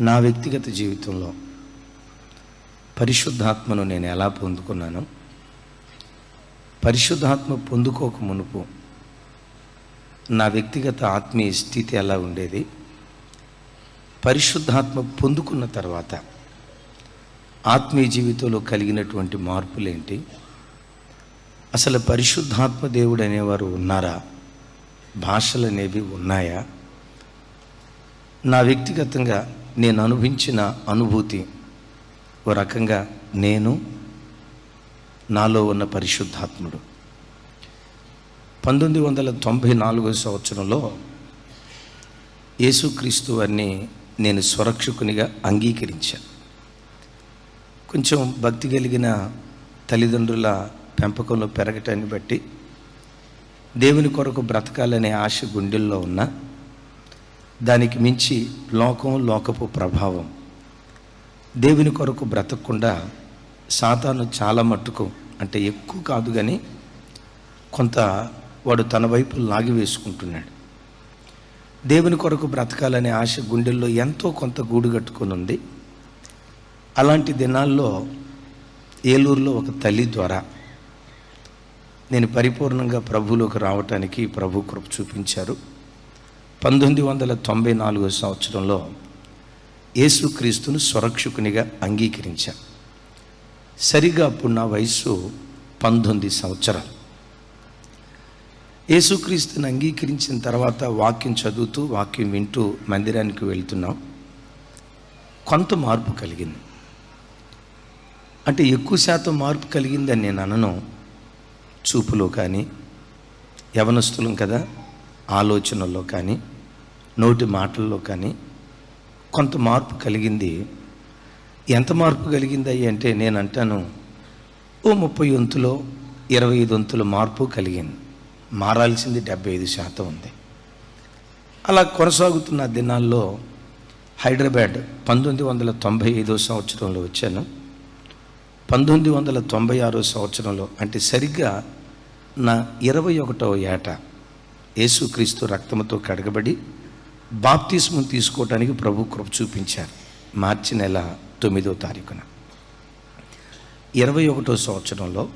నా వ్యక్తిగత జీవితంలో పరిశుద్ధాత్మను నేను ఎలా పొందుకున్నాను? పరిశుద్ధాత్మ పొందుకోక మునుపు నా వ్యక్తిగత ఆత్మీయ స్థితి ఎలా ఉండేది? పరిశుద్ధాత్మ పొందుకున్న తర్వాత ఆత్మీయ జీవితంలో కలిగినటువంటి మార్పులేంటి? అసలు పరిశుద్ధాత్మ దేవుడు అనేవారు ఉన్నారా? భాషలు అనేవి ఉన్నాయా? నా వ్యక్తిగతంగా నేను అనుభవించిన అనుభూతి ఓ రకంగా నేను నాలో ఉన్న పరిశుద్ధాత్ముడు. పంతొమ్మిది వందల తొంభై నాలుగో సంవత్సరంలో యేసుక్రీస్తు వారిని నేను స్వరక్షకునిగా అంగీకరించాను కొంచెం భక్తి కలిగిన తల్లిదండ్రుల పెంపకంలో పెరగటాన్ని బట్టి దేవుని కొరకు బ్రతకాలనే ఆశ గుండెల్లో ఉన్న దానికి మించి లోకం లోకపు ప్రభావం. దేవుని కొరకు బ్రతకకుండా సాతాను చాలా మట్టుకు అంటే ఎక్కువ కాదు కానీ కొంత వాడు తన వైపు లాగి వేసుకుంటున్నాడు. దేవుని కొరకు బ్రతకాలనే ఆశ గుండెల్లో ఎంతో కొంత గూడు కట్టుకొని ఉంది. అలాంటి దినాల్లో ఏలూరులో ఒక తల్లి ద్వారా నేను పరిపూర్ణంగా ప్రభువులోకి రావటానికి ప్రభు కృప చూపించారు. పంతొమ్మిది వందల తొంభై నాలుగో సంవత్సరంలో యేసుక్రీస్తును స్వరక్షకునిగా అంగీకరించాను సరిగా అప్పుడు నా వయస్సు పంతొమ్మిది సంవత్సరాలు. యేసుక్రీస్తుని అంగీకరించిన తర్వాత వాక్యం చదువుతూ వాక్యం వింటూ మందిరానికి వెళ్తున్నాం. కొంత మార్పు కలిగింది. అంటే ఎక్కువ శాతం మార్పు కలిగిందని నేను అనను. చూపులో కానీ యవనస్తులం కదా ఆలోచనల్లో కానీ. నోటి మాటల్లో కానీ కొంత మార్పు కలిగింది. ఎంత మార్పు కలిగింది అయ్యి అంటే నేను అంటాను ఓ ముప్పై వంతులో ఇరవై ఐదు వంతుల మార్పు కలిగింది. మారాల్సింది డెబ్బై ఐదు శాతం ఉంది. అలా కొనసాగుతున్న దినాల్లో హైదరాబాద్ పంతొమ్మిది వందల తొంభై ఐదో సంవత్సరంలో వచ్చాను. పంతొమ్మిది వందల తొంభై ఆరో సంవత్సరంలో అంటే సరిగ్గా నా ఇరవై ఒకటవ ఏట యేసుక్రీస్తు రక్తముతో కడగబడి బాప్తిస్మం తీసుకోవడానికి ప్రభు కృప చూపించారు. మార్చి నెల తొమ్మిదో తారీఖున. ఇరవై ఒకటో సంవత్సరంలో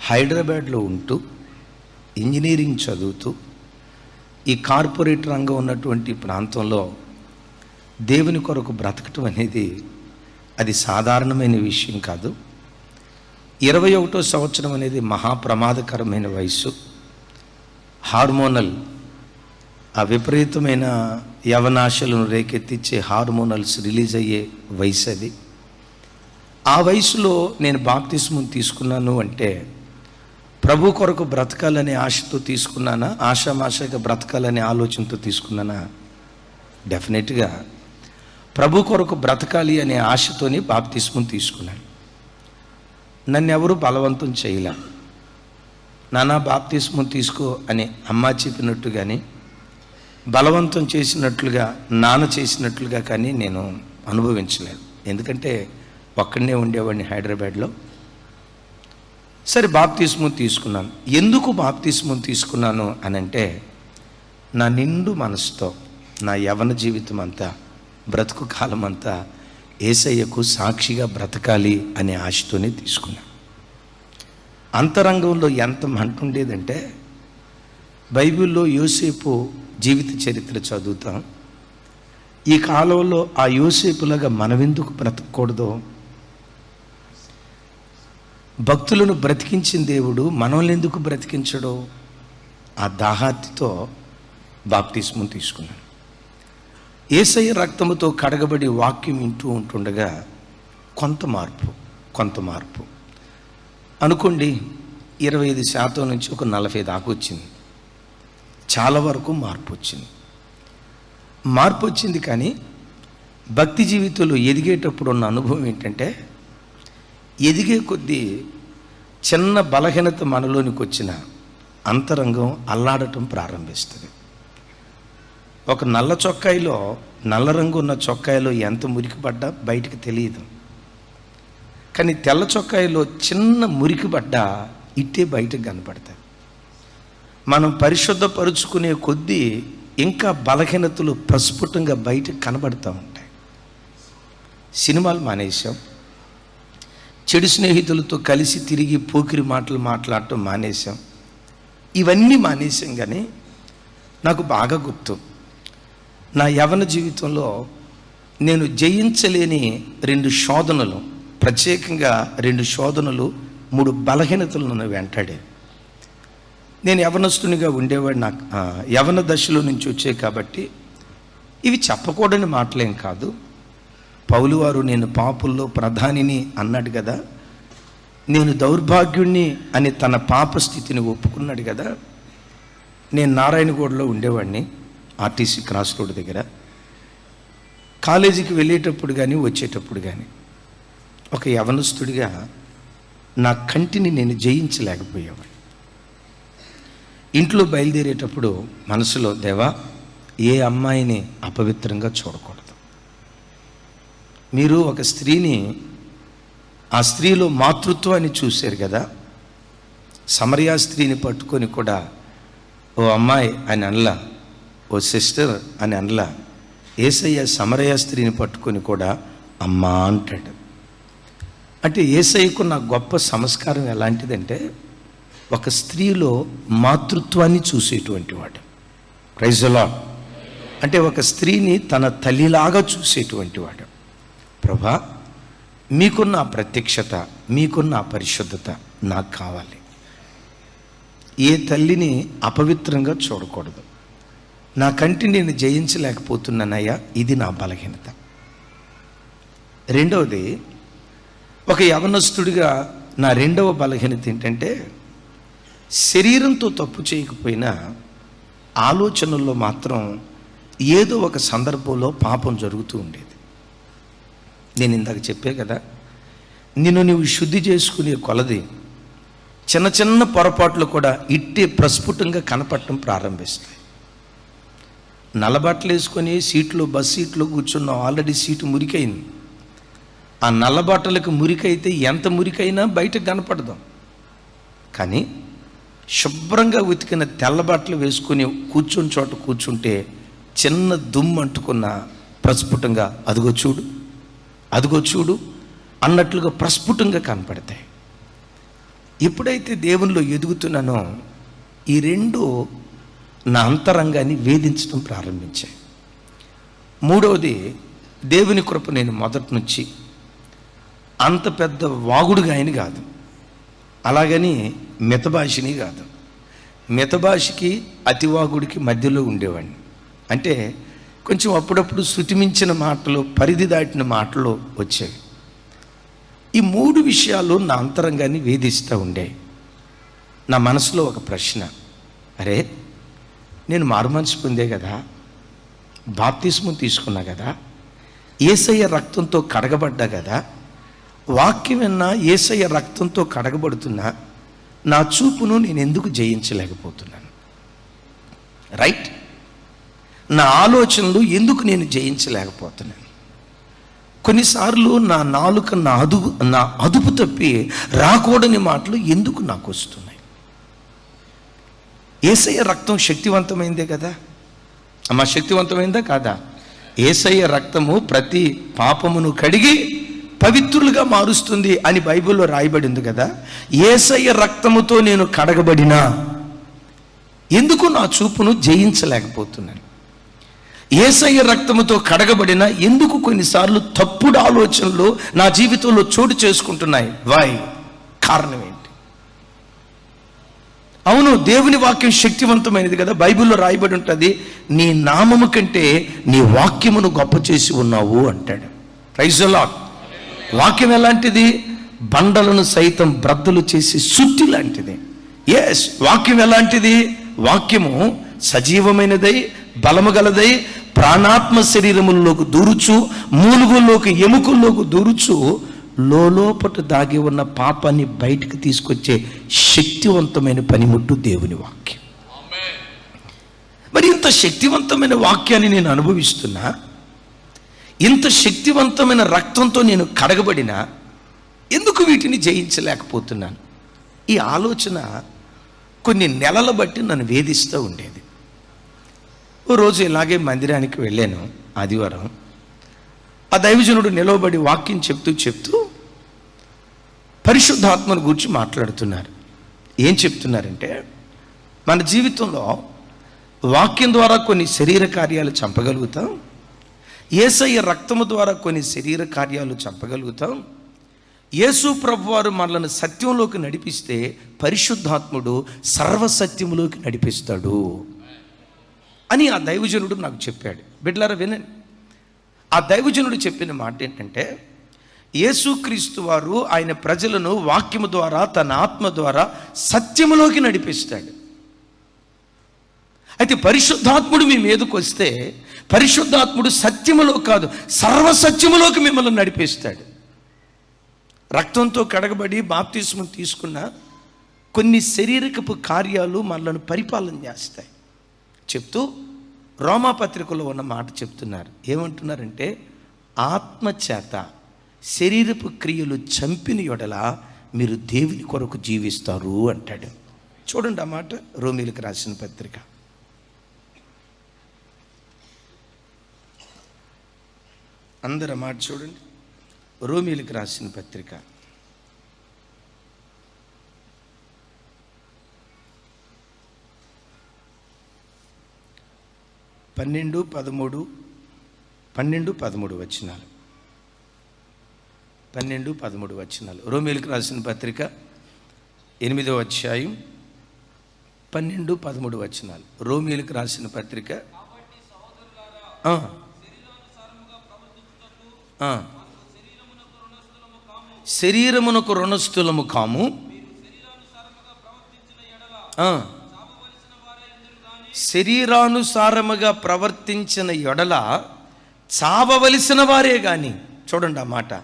హైదరాబాద్లో ఉంటూ ఇంజనీరింగ్ చదువుతూ ఈ కార్పొరేట్ రంగం ఉన్నటువంటి ప్రాంతంలో దేవుని కొరకు బ్రతకటం అనేది అది సాధారణమైన విషయం కాదు. ఇరవై ఒకటో సంవత్సరం అనేది మహాప్రమాదకరమైన వయస్సు. హార్మోనల్ ఆ విపరీతమైన యవనాశలను రేకెత్తించే హార్మోనల్స్ రిలీజ్ అయ్యే వయసు అది. ఆ వయసులో నేను బాప్తిస్మం తీసుకున్నాను అంటే ప్రభు కొరకు బ్రతకాలనే ఆశతో తీసుకున్నానా ఆశామాషగా బ్రతకాలనే ఆలోచనతో తీసుకున్నానా? డెఫినెట్గా ప్రభు కొరకు బ్రతకాలి అనే ఆశతోని బాప్తిస్మం తీసుకున్నాను. నన్ను ఎవరు బలవంతం చేయలే. నానా బాప్తిస్మం తీసుకో అని అమ్మ చెప్పినట్టు కానీ బలవంతం చేసినట్లుగా నాన్న చేసినట్లుగా కానీ నేను అనుభవించలేదు. ఎందుకంటే ఒక్కడనే ఉండేవాడిని హైదరాబాద్లో. సరే బాప్తిస్మం తీసుకున్నాను. ఎందుకు బాప్తిస్మం తీసుకున్నాను అని అంటే నా నిండు మనసుతో నా యవన జీవితం అంతా బ్రతుకు కాలం అంతా ఏసయ్యకు సాక్షిగా బ్రతకాలి అనే ఆశతోనే తీసుకున్నాను అంతరంగంలో ఎంత మంట ఉండేదంటే బైబిల్లో యోసేపు జీవిత చరిత్ర చదువుతాం. ఈ కాలంలో ఆ యోసేపులాగా మనమెందుకు బ్రతకూడదో? భక్తులను బ్రతికించిన దేవుడు మనల్ని ఎందుకు బ్రతికించడో? ఆ దాహాతితో బాప్తిస్మం తీసుకున్నాను ఏసయ్య రక్తముతో కడగబడి వాక్యం వింటూ ఉంటుండగా కొంత మార్పు కొంత మార్పు. అనుకోండి ఇరవై ఐదు శాతం నుంచి ఒక నలభై దాకా వచ్చింది. చాలా వరకు మార్పు వచ్చింది. మార్పు వచ్చింది కానీ భక్తి జీవితంలో ఎదిగేటప్పుడు ఉన్న అనుభవం ఏంటంటే ఎదిగే కొద్దీ చిన్న బలహీనత మనలోనికి వచ్చిన అంతరంగం అల్లాడటం ప్రారంభిస్తుంది. ఒక నల్ల చొక్కాయిలో నల్ల రంగు ఉన్న చొక్కాయిలో ఎంత మురికి పడ్డా బయటికి తెలియదు. కానీ తెల్ల చొక్కాయిలో చిన్న మురికి పడ్డా ఇట్టే బయటకు కనపడతాయి. మనం పరిశుద్ధపరుచుకునే కొద్దీ ఇంకా బలహీనతలు ప్రస్ఫుటంగా బయటకు కనబడుతూ ఉంటాయి. సినిమాలు మానేశాం. చెడు స్నేహితులతో కలిసి తిరిగి పోకిరి మాటలు మాట్లాడటం మానేశాం. ఇవన్నీ మానేశాం కానీ నాకు బాగా గుర్తు. నా యవన జీవితంలో నేను జయించలేని రెండు శోధనలు ప్రత్యేకంగా రెండు శోధనలు మూడు బలహీనతలు నన్ను వెంటాడే నేను యవనస్తునిగా ఉండేవాడు నాకు యవన దశలో నుంచి వచ్చే కాబట్టి ఇవి చెప్పకూడని మాటలేం కాదు. పౌలు వారు నేను పాపుల్లో ప్రధానిని అన్నాడు కదా నేను దౌర్భాగ్యుణ్ణి అని తన పాప స్థితిని ఒప్పుకున్నాడు కదా నేను నారాయణగూడలో ఉండేవాడిని ఆర్టీసీ క్రాస్ రోడ్ దగ్గర. కాలేజీకి వెళ్ళేటప్పుడు కానీ వచ్చేటప్పుడు కానీ ఒక యవనస్తుడిగా నా కంటిని నేను జయించలేకపోయేవాడిని. ఇంట్లో బయలుదేరేటప్పుడు మనసులో దేవా ఏ అమ్మాయిని అపవిత్రంగా చూడకూడదు? మీరు ఒక స్త్రీని ఆ స్త్రీలో మాతృత్వాన్ని చూశారు కదా? సమరయా స్త్రీని పట్టుకొని కూడా ఓ అమ్మాయి అని అనలా ఓ సిస్టర్ అని అనలా ఏసయ్య సమరయ స్త్రీని పట్టుకొని కూడా అమ్మా అంటాడు. అంటే ఏసయ్యకు నా గొప్ప సంస్కారం ఎలాంటిదంటే ఒక స్త్రీలో మాతృత్వాన్ని చూసేటువంటి వాడు. ప్రైజలా అంటే ఒక స్త్రీని తన తల్లిలాగా చూసేటువంటి వాడు. ప్రభా మీకున్న ప్రత్యక్షత మీకున్న పరిశుద్ధత నాకు కావాలి. ఏ తల్లిని అపవిత్రంగా చూడకూడదు. నా కంటి నేను జయించలేకపోతున్నానయ్యా ఇది నా బలహీనత. రెండవది ఒక యవనస్తుడిగా నా రెండవ బలహీనత ఏంటంటే శరీరంతో తప్పు చేయకపోయినా ఆలోచనల్లో మాత్రం ఏదో ఒక సందర్భంలో పాపం జరుగుతూ ఉండేది. నేను ఇందాక చెప్పే కదా నిన్ను నువ్వు శుద్ధి చేసుకునే కొలది చిన్న చిన్న పొరపాట్లు కూడా ఇట్టే ప్రస్ఫుటంగా కనపడటం ప్రారంభిస్తాయి. నల్లబట్టలు వేసుకొని సీట్లు బస్ సీట్లో కూర్చున్న ఆల్రెడీ సీటు మురికైంది. ఆ నల్లబట్టలకు మురికైతే ఎంత మురికైనా బయటకు కనపడదాం. కానీ శుభ్రంగా ఉతికిన తెల్ల బట్టలు వేసుకొని కూర్చుని చోట కూర్చుంటే చిన్న దుమ్ము అంటుకున్న ప్రస్ఫుటంగా అదిగో చూడు అదిగో చూడు అన్నట్లుగా ప్రస్ఫుటంగా కనపడతాయి. ఎప్పుడైతే దేవునిలో ఎదుగుతున్నానో ఈ రెండు నా అంతరంగాన్ని వేధించడం ప్రారంభించాయి. మూడవది దేవుని కృప నేను మొదటి నుంచి అంత పెద్ద వాగుడుగా ఆయన కాదు. అలాగని మితభాషిని కాదు. మితభాషకి అతివాగుడికి మధ్యలో ఉండేవాడిని. అంటే కొంచెం అప్పుడప్పుడు శృతిమించిన మాటలు పరిధి దాటిన మాటలు వచ్చేవి. ఈ మూడు విషయాలు నా అంతరంగాన్ని వేధిస్తూ ఉండే. నా మనసులో ఒక ప్రశ్న. అరే నేను మారుమనిషి పొందే కదా? బాప్తిస్మం తీసుకున్నా కదా? ఏసయ్య రక్తంతో కడగబడ్డా కదా? వాక్యం విన్నా ఏసయ్య రక్తంతో కడగబడుతున్నా నా చూపును నేను ఎందుకు జయించలేకపోతున్నాను? రైట్ నా ఆలోచనలు ఎందుకు నేను జయించలేకపోతున్నాను? కొన్నిసార్లు నా నాలుక నా అదుపు నా అదుపు తప్పి రాకూడని మాటలు ఎందుకు నాకు వస్తున్నాయి? ఏసయ్య రక్తం శక్తివంతమైందే కదా? అమ్మ శక్తివంతమైందా కాదా? ఏసయ్య రక్తము ప్రతి పాపమును కడిగి పవిత్రులుగా మారుస్తుంది అని బైబిల్లో రాయబడింది కదా. ఏసయ్య రక్తముతో నేను కడగబడినా ఎందుకు నా చూపును జయించలేకపోతున్నాను? ఏసయ్య రక్తముతో కడగబడిన ఎందుకు కొన్నిసార్లు తప్పుడు ఆలోచనలు నా జీవితంలో చోటు చేసుకుంటున్నాయి? వై కారణం ఏంటి? అవును దేవుని వాక్యం శక్తివంతమైనది కదా. బైబిల్లో రాయబడి ఉంటుంది నీ నామము కంటే నీ వాక్యమును గొప్ప చేసి ఉన్నావు అంటాడు. రైజలా వాక్యం ఎలాంటిది? బండలను సైతం బ్రద్దలు చేసి సుత్తి లాంటిది. ఎస్ వాక్యం ఎలాంటిది? వాక్యము సజీవమైనదై బలము గలదై ప్రాణాత్మ శరీరముల్లోకి దూరుచు మూలుగుల్లోకి ఎముకల్లోకి దూరుచు లోపట దాగి ఉన్న పాపాన్ని బయటకు తీసుకొచ్చే శక్తివంతమైన పనిముట్టు దేవుని వాక్యం. మరి ఇంత శక్తివంతమైన వాక్యాన్ని నేను అనుభవిస్తున్నా ఇంత శక్తివంతమైన రక్తంతో నేను కడగబడినా ఎందుకు వీటిని జయించలేకపోతున్నాను? ఈ ఆలోచన కొన్ని నెలల బట్టి నన్ను వేధిస్తూ ఉండేది. ఓ రోజు ఇలాగే మందిరానికి వెళ్ళాను ఆదివారం. ఆ దైవజనుడు నిలవబడి వాక్యం చెప్తూ చెప్తూ పరిశుద్ధాత్మను గురించి మాట్లాడుతున్నారు. ఏం చెప్తున్నారంటే మన జీవితంలో వాక్యం ద్వారా కొన్ని శరీర కార్యాలు చంపగలుగుతాం ఏసయ్య రక్తము ద్వారా కొన్ని శరీర కార్యాలు చెప్పగలుగుతాం. యేసు ప్రభు వారు మనల్ని సత్యంలోకి నడిపిస్తే పరిశుద్ధాత్ముడు సర్వసత్యంలోకి నడిపిస్తాడు అని ఆ దైవజనుడు నాకు చెప్పాడు. బిడ్లారా వినండి. ఆ దైవజనుడు చెప్పిన మాట ఏంటంటే యేసుక్రీస్తు వారు ఆయన ప్రజలను వాక్యము ద్వారా తన ఆత్మ ద్వారా సత్యములోకి నడిపిస్తాడు. అయితే పరిశుద్ధాత్ముడు మీ మీదకు వస్తే పరిశుద్ధాత్ముడు సత్యములో కాదు సర్వసత్యములోకి మిమ్మల్ని నడిపిస్తాడు. రక్తంతో కడగబడి బాప్తిస్మం తీసుకున్న కొన్ని శరీరకపు కార్యాలు మనలను పరిపాలన చేస్తాయి. చెప్తూ రోమాపత్రికలో ఉన్న మాట చెప్తున్నారు. ఏమంటున్నారంటే ఆత్మచేత శరీరపు క్రియలు చంపిన యొడల మీరు దేవుని కొరకు జీవిస్తారు అంటాడు. చూడండి ఆ మాట రోమిలకు రాసిన పత్రిక. అందరు మాట చూడండి. రోమిలకు రాసిన పత్రిక. పన్నెండు పదమూడు పన్నెండు పదమూడు వచనాలు. పన్నెండు పదమూడు వచనాలు. రోమిలకు రాసిన పత్రిక ఎనిమిదో అధ్యాయం పన్నెండు పదమూడు వచనాలు. రోమిలకు రాసిన పత్రిక శరీరమునకు రుణస్థులము కాము. శరీరానుసారముగా ప్రవర్తించిన ఎడల చావవలసిన వారే కానీ చూడండి ఆ మాట.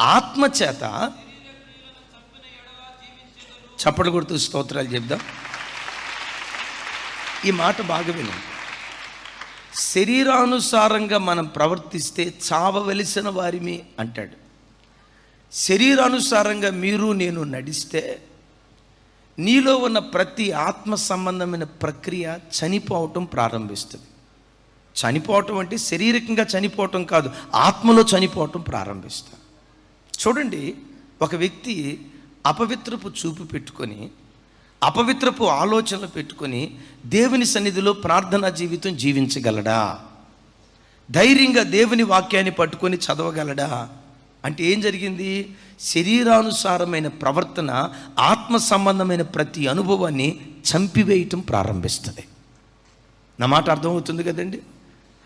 ఆత్మచేత చప్పటి కొడుతూ స్తోత్రాలు చెప్దాం. ఈ మాట బాగా వినండి. శరీరానుసారంగా మనం ప్రవర్తిస్తే చావవలసిన వారిమి అంటాడు. శరీరానుసారంగా మీరు నేను నడిస్తే నీలో ఉన్న ప్రతి ఆత్మ సంబంధమైన ప్రక్రియ చనిపోవటం ప్రారంభిస్తుంది. చనిపోవటం అంటే శారీరకంగా చనిపోవటం కాదు ఆత్మలో చనిపోవటం ప్రారంభిస్తాం చూడండి ఒక వ్యక్తి అపవిత్రపు చూపు పెట్టుకొని అపవిత్రపు ఆలోచనలు పెట్టుకొని దేవుని సన్నిధిలో ప్రార్థనా జీవితం జీవించగలడా? ధైర్యంగా దేవుని వాక్యాన్ని పట్టుకొని చదవగలడా? అంటే ఏం జరిగింది? శరీరానుసారమైన ప్రవర్తన ఆత్మ సంబంధమైన ప్రతి అనుభవాన్ని చంపివేయటం ప్రారంభిస్తుంది. నా మాట అర్థమవుతుంది కదండి?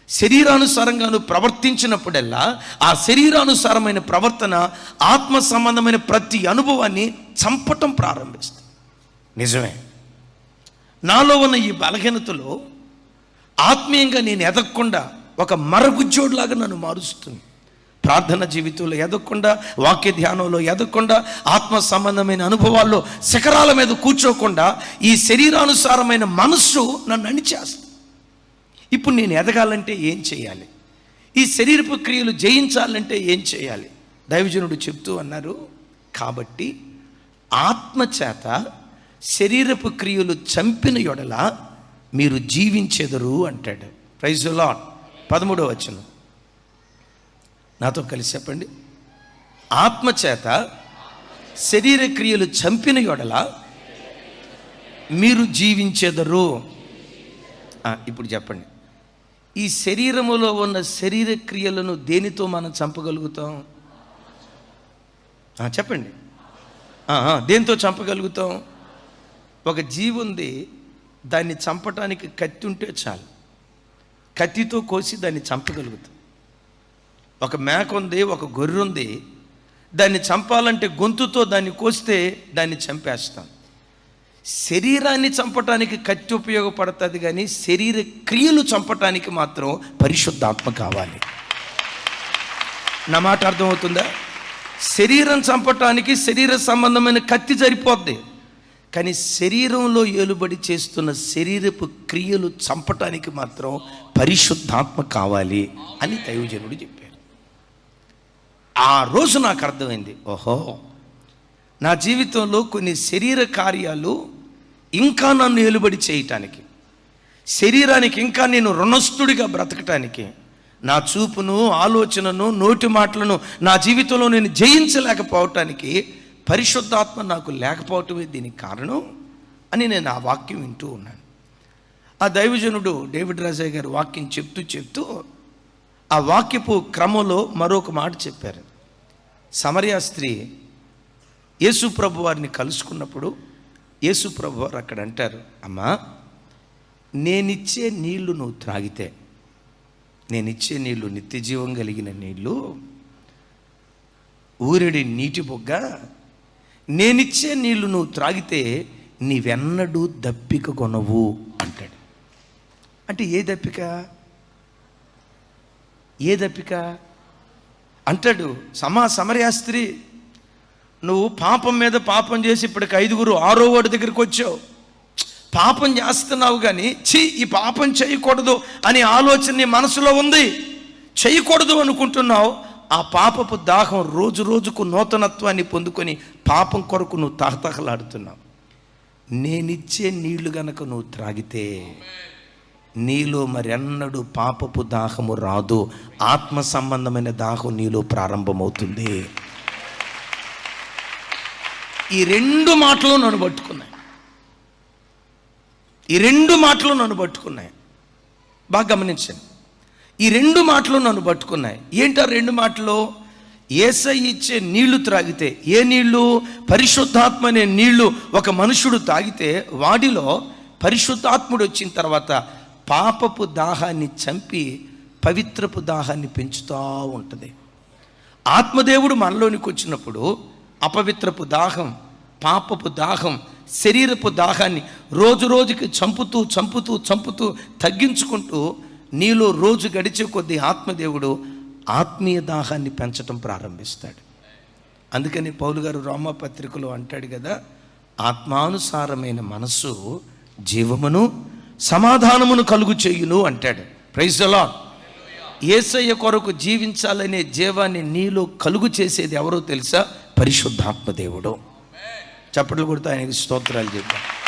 శరీరానుసారంగా నువ్వు ప్రవర్తించినప్పుడల్లా ఆ శరీరానుసారమైన ప్రవర్తన ఆత్మ సంబంధమైన ప్రతి అనుభవాన్ని చంపటం ప్రారంభిస్తుంది. నిజమే. నాలో ఉన్న ఈ బలహీనతలో ఆత్మీయంగా నేను ఎదగకుండా ఒక మరగుజ్జోడులాగా నన్ను మారుస్తుంది. ప్రార్థన జీవితంలో ఎదగకుండా వాక్య ధ్యానంలో ఎదగకుండా ఆత్మ సంబంధమైన అనుభవాల్లో శిఖరాల మీద కూర్చోకుండా ఈ శరీరానుసారమైన మనస్సు నన్ను అణిచేస్తుంది. ఇప్పుడు నేను ఎదగాలంటే ఏం చేయాలి? ఈ శరీరపు క్రియలు జయించాలంటే ఏం చేయాలి? దైవజనుడు చెప్తూ అన్నారు కాబట్టి ఆత్మచేత శరీరపు క్రియలు చంపిన యొడల మీరు జీవించెదరు అంటాడు. ప్రైజ్ లాట్ పదమూడవ వచనం. నాతో కలిసి చెప్పండి. ఆత్మచేత శరీర క్రియలు చంపిన యొడల మీరు జీవించెదరు. ఇప్పుడు చెప్పండి. ఈ శరీరములో ఉన్న శరీర క్రియలను దేనితో మనం చంపగలుగుతాం? చెప్పండి. దేంతో చంపగలుగుతాం? ఒక జీవి ఉంది దాన్ని చంపటానికి కత్తి ఉంటే చాలు. కత్తితో కోసి దాన్ని చంపగలుగుతాం. ఒక మేక ఉంది ఒక గొర్రె ఉంది దాన్ని చంపాలంటే గొంతుతో దాన్ని కోస్తే దాన్ని చంపేస్తాం. శరీరాన్ని చంపటానికి కత్తి ఉపయోగపడుతుంది కానీ శరీర క్రియలు చంపటానికి మాత్రం పరిశుద్ధాత్మ కావాలి. నా మాట అర్థమవుతుందా? శరీరం చంపటానికి శరీర సంబంధమైన కత్తి సరిపోద్ది. కానీ శరీరంలో ఏలుబడి చేస్తున్న శరీరపు క్రియలు చంపటానికి మాత్రం పరిశుద్ధాత్మ కావాలి అని దైవజనుడు చెప్పారు ఆ రోజు నాకు అర్థమైంది. ఓహో నా జీవితంలో కొన్ని శరీర కార్యాలు ఇంకా నన్ను ఏలుబడి చేయటానికి శరీరానికి ఇంకా నేను రుణస్థుడిగా బ్రతకటానికి నా చూపును ఆలోచనను నోటి మాటలను నా జీవితంలో నేను జయించలేకపోవటానికి పరిశుద్ధాత్మ నాకు లేకపోవటమే దీనికి కారణం అని నేను ఆ వాక్యం వింటూ ఉన్నాను. ఆ దైవజనుడు డేవిడ్ రాజయ్య గారు వాక్యం చెప్తూ చెప్తూ ఆ వాక్యపు క్రమంలో మరొక మాట చెప్పారు. సమర్యా స్త్రీ యేసు ప్రభు వారిని కలుసుకున్నప్పుడు యేసు ప్రభు వారు అక్కడ అంటారు అమ్మా నేనిచ్చే నీళ్ళు నువ్వు త్రాగితే నేనిచ్చే నీళ్ళు నిత్య జీవం కలిగిన నీళ్ళు ఊరిడి నీటి బొగ్గ నేనిచ్చే నీళ్ళు నువ్వు త్రాగితే నీవెన్నడూ దప్పిక కొనవు అంటాడు. అంటే ఏ దప్పిక? ఏ దప్పిక? అంటాడు సమా సమరయా స్త్రీ నువ్వు పాపం మీద పాపం చేసి ఇప్పటికి ఐదుగురు ఆరో వాడి దగ్గరికి వచ్చావు. పాపం చేస్తున్నావు కానీ ఛీ ఈ పాపం చేయకూడదు అనే ఆలోచన నీ మనసులో ఉంది. చేయకూడదు అనుకుంటున్నావు. ఆ పాపపు దాహం రోజు రోజుకు నూతనత్వాన్ని పొందుకొని పాపం కొరకు నువ్వు తహతహలాడుతున్నావు. నేనిచ్చే నీళ్ళు గనక నువ్వు త్రాగితే నీలో మరెన్నడూ పాపపు దాహము రాదు. ఆత్మ సంబంధమైన దాహం నీలో ప్రారంభమవుతుంది. ఈ రెండు మాటలు నన్ను పట్టుకున్నాయి. ఈ రెండు మాటలు నన్ను పట్టుకున్నాయి. బాగా గమనించండి. ఈ రెండు మాటలు నన్ను పట్టుకున్నాయి. ఏంటో రెండు మాటలు? ఏసై ఇచ్చే నీళ్ళు త్రాగితే ఏ నీళ్ళు? పరిశుద్ధాత్మ అనే నీళ్ళు ఒక మనుషుడు తాగితే వాడిలో పరిశుద్ధాత్ముడు వచ్చిన తర్వాత పాపపు దాహాన్ని చంపి పవిత్రపు దాహాన్ని పెంచుతూ ఉంటుంది. ఆత్మదేవుడు మనలోనికి వచ్చినప్పుడు అపవిత్రపు దాహం పాపపు దాహం శరీరపు దాహాన్ని రోజు రోజుకి చంపుతూ చంపుతూ చంపుతూ తగ్గించుకుంటూ నీలో రోజు గడిచే కొద్దీ ఆత్మదేవుడు ఆత్మీయ దాహాన్ని పెంచటం ప్రారంభిస్తాడు. అందుకని పౌలు గారు రోమపత్రికలో అంటాడు కదా ఆత్మానుసారమైన మనస్సు జీవమును సమాధానమును కలుగు చేయును అంటాడు. ప్రైజ్ అలా ఏసయ్య కొరకు జీవించాలనే జీవాన్ని నీలో కలుగు చేసేది ఎవరో తెలుసా? పరిశుద్ధాత్మ దేవుడు. చప్పట్లు కొడుతూ ఆయనకి స్తోత్రాలు చెప్పాను